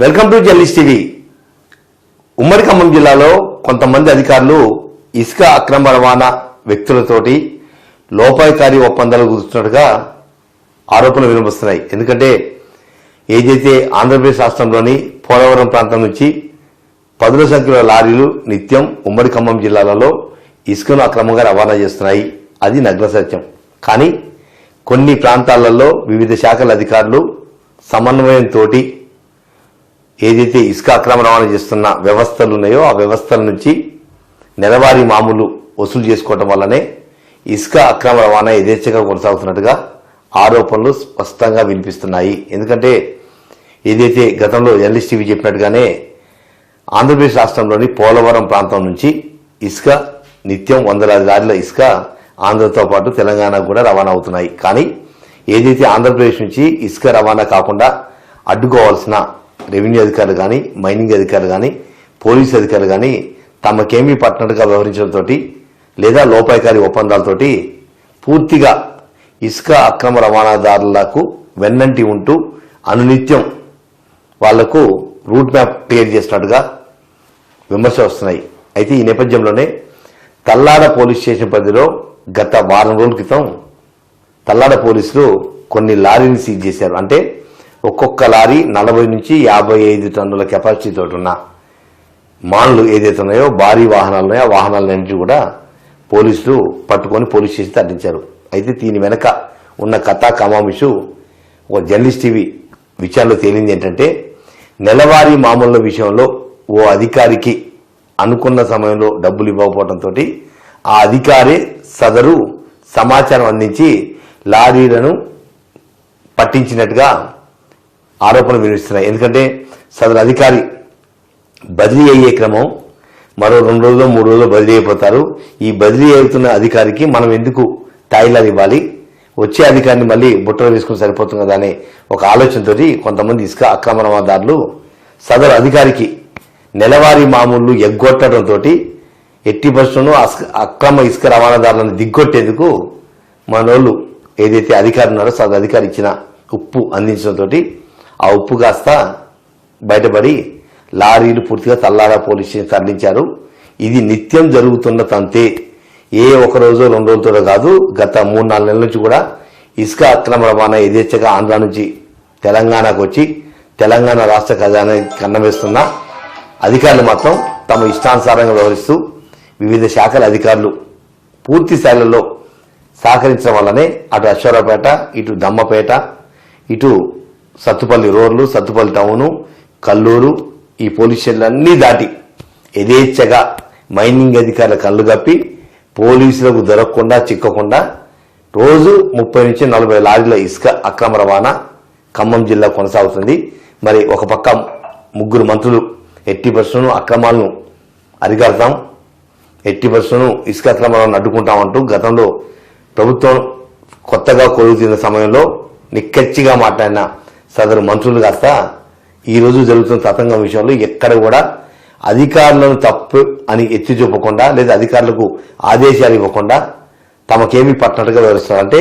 Welcome to journalist TV. ఉమ్మడి ఖమ్మం జిల్లాలో కొంతమంది అధికారులు ఇసుక అక్రమ రవాణా వ్యక్తులతోటి లోపాయకారి ఒప్పందాలు కుదురుతున్నట్టుగా ఆరోపణలు వినిపిస్తున్నాయి ఎందుకంటే ఏదైతే ఆంధ్రప్రదేశ్ రాష్ట్రంలోని పోలవరం ప్రాంతం నుంచి పదుల సంఖ్యలో లారీలు నిత్యం ఉమ్మడి ఖమ్మం జిల్లాలలో ఇసుకను అక్రమంగా రవాణా చేస్తున్నాయి. అది నగ్న సత్యం. కానీ కొన్ని ప్రాంతాలలో వివిధ శాఖల అధికారులు సమన్వయంతో ఏదైతే ఇసుక అక్రమ రవాణా చేస్తున్న వ్యవస్థలు ఉన్నాయో ఆ వ్యవస్థల నుంచి నెలవారీ మామూలు వసూలు చేసుకోవటం వల్లనే ఇసుక అక్రమ రవాణా యథేచ్ఛగా కొనసాగుతున్నట్టుగా ఆరోపణలు స్పష్టంగా వినిపిస్తున్నాయి. ఎందుకంటే ఏదైతే గతంలో జర్నలిస్ట్ టీవీ చెప్పినట్టుగానే ఆంధ్రప్రదేశ్ రాష్ట్రంలోని పోలవరం ప్రాంతం నుంచి ఇసుక నిత్యం వందలాది లారీల ఇసుక ఆంధ్రతో పాటు తెలంగాణకు కూడా రవాణా అవుతున్నాయి. కానీ ఏదైతే ఆంధ్రప్రదేశ్ నుంచి ఇసుక రవాణా కాకుండా అడ్డుకోవాల్సిన రెవెన్యూ అధికారులు కానీ మైనింగ్ అధికారులు కానీ పోలీసు అధికారులు కానీ తమకేమీ పట్టినట్టుగా వ్యవహరించడంతో లేదా లోపాయకారి ఒప్పందాలతోటి పూర్తిగా ఇసుక అక్రమ రవాణాదారులకు వెన్నంటి ఉంటూ అనునిత్యం వాళ్ళకు రూట్ మ్యాప్ క్లియర్ చేసినట్టుగా విమర్శలు వస్తున్నాయి. అయితే ఈ నేపథ్యంలోనే తల్లాడ పోలీస్ స్టేషన్ పరిధిలో గత వారం రోజుల క్రితం తల్లాడ పోలీసులు కొన్ని లారీని సీజ్ చేశారు. అంటే ఒక్కొక్క లారీ నలభై నుంచి యాభై ఐదు టన్నుల కెపాసిటీతో ఉన్న మాన్లు ఏదైతే ఉన్నాయో భారీ వాహనాలు ఉన్నాయో ఆ వాహనాలన్నింటి కూడా పోలీసులు పట్టుకొని పోలీస్ స్టేషన్ తరలించారు. అయితే దీని వెనక ఉన్న కథా కమామిషు ఒక జర్నలిస్ట్ టీవీ విచారణలో తేలింది ఏంటంటే నెలవారీ మామూళ్ళ విషయంలో ఓ అధికారికి అనుకున్న సమయంలో డబ్బులు ఇవ్వకపోవడంతో ఆ అధికారి సదరు సమాచారం అందించి లారీలను పట్టించినట్టుగా ఆరోపణలు వినిపిస్తున్నాయి ఎందుకంటే సదరు అధికారి బదిలీ అయ్యే క్రమం మరో రెండు రోజులు మూడు రోజులు బదిలీ అయిపోతారు. ఈ బదిలీ అవుతున్న అధికారికి మనం ఎందుకు తాయిలాలు ఇవ్వాలి? వచ్చే అధికారిని మళ్ళీ బుట్టలు వేసుకుని సరిపోతుంది కదా అనే ఒక ఆలోచనతోటి కొంతమంది ఇసుక అక్రమ రవాణాదారులు సదరు అధికారికి నెలవారీ మామూలు ఎగ్గొట్టడంతో ఎట్టి పరిస్థితులను అస్క- అక్రమ ఇసుక రవాణాదారులను దిగ్గొట్టేందుకు మన వాళ్ళు ఏదైతే అధికారి ఉన్నారో సదరు అధికారి ఇచ్చిన ఉప్పు అందించడంతో ఆ ఉప్పు కాస్త బయటపడి లారీలు పూర్తిగా తల్లారా పోలీస్ స్టేషన్ తరలించారు. ఇది నిత్యం జరుగుతున్న తంతే ఏ ఒక రోజు రెండు రోజులతో కాదు గత మూడు నాలుగు నెలల నుంచి కూడా ఇసుక అక్రమ రవాణా యథేచ్ఛగా ఆంధ్ర నుంచి తెలంగాణకు వచ్చి తెలంగాణ రాష్ట్ర ఖజానా కన్నవేస్తున్న అధికారులు మాత్రం తమ ఇష్టానుసారంగా వ్యవహరిస్తూ వివిధ శాఖల అధికారులు పూర్తి స్థాయిలలో సహకరించడం వల్లనే అటు అశ్వరావుపేట ఇటు దమ్మపేట ఇటు సత్తుపల్లి రోడ్లు సత్తుపల్లి టౌను కల్లూరు ఈ పోలీస్ స్టేషన్లన్నీ దాటి యథేచ్ఛగా మైనింగ్ అధికారుల కళ్ళు కప్పి పోలీసులకు దొరకకుండా చిక్కకుండా రోజు ముప్పై నుంచి నలభై లారీల ఇసుక అక్రమ రవాణా ఖమ్మం జిల్లా కొనసాగుతుంది. మరి ఒక పక్క ముగ్గురు మంత్రులు ఎట్టి బస్సును అక్రమాలను అరికడతాం ఎట్టి బస్సును ఇసుక అక్రమాలను అడ్డుకుంటామంటూ గతంలో ప్రభుత్వం కొత్తగా కొలుగుతున్న సమయంలో నిక్కచ్చిగా మాట్లాడిన సదరు మంత్రులు కాస్త ఈ రోజు జరుగుతున్న తతంగం విషయంలో ఎక్కడ కూడా అధికారులను తప్పు అని ఎత్తి చూపకుండా లేదా అధికారులకు ఆదేశాలు ఇవ్వకుండా తమకేమి పట్టినట్టుగా వివరిస్తారంటే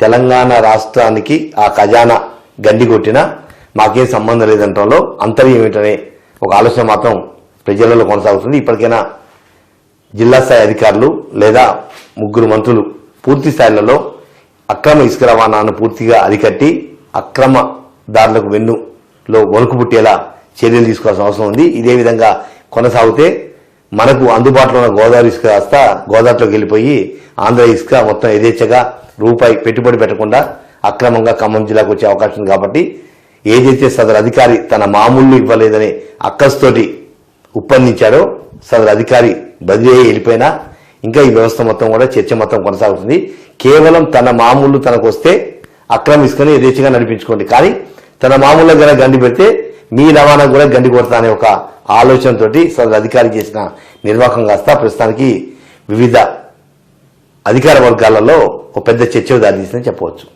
తెలంగాణ రాష్ట్రానికి ఆ ఖజానా గండి కొట్టినా మాకేం సంబంధం లేదంటంలో అంతర్యం ఏమిటనే ఒక ఆలోచన మాత్రం ప్రజలలో కొనసాగుతుంది. ఇప్పటికైనా జిల్లా స్థాయి అధికారులు లేదా ముగ్గురు మంత్రులు పూర్తి స్థాయిలలో అక్రమ ఇసుక రవాణాను పూర్తిగా అరికట్టి అక్రమ దారులకు వెన్నులో వణుకు పుట్టేలా చర్యలు తీసుకోవాల్సిన అవసరం ఉంది. ఇదే విధంగా కొనసాగితే మనకు అందుబాటులో ఉన్న గోదావరి ఇసుక కాస్త గోదావరిలోకి వెళ్ళిపోయి ఆంధ్ర ఇసుక మొత్తం యథేచ్ఛగా రూపాయి పెట్టుబడి పెట్టకుండా అక్రమంగా ఖమ్మం జిల్లాకు వచ్చే అవకాశం కాబట్టి ఏదైతే సదరు అధికారి తన మామూలు ఇవ్వలేదని అక్కస్తోటి ఉప్పందించాడో సదరు అధికారి బదిలీ వెళ్ళిపోయినా ఇంకా ఈ వ్యవస్థ మొత్తం కూడా చర్చ మొత్తం కొనసాగుతుంది. కేవలం తన మామూలు తనకు వస్తే అక్రమ యథేచ్ఛగా నడిపించుకోండి. కానీ తన మామూలుగా కనుక గండి పెడితే మీ రవాణా కూడా గండి కొడతా అనే ఒక ఆలోచనతోటి సదరు అధికారి చేసిన నిర్వాహకం కాస్త ప్రస్తుతానికి వివిధ అధికార వర్గాలలో ఒక పెద్ద చర్చ దారి తీసిందని చెప్పవచ్చు.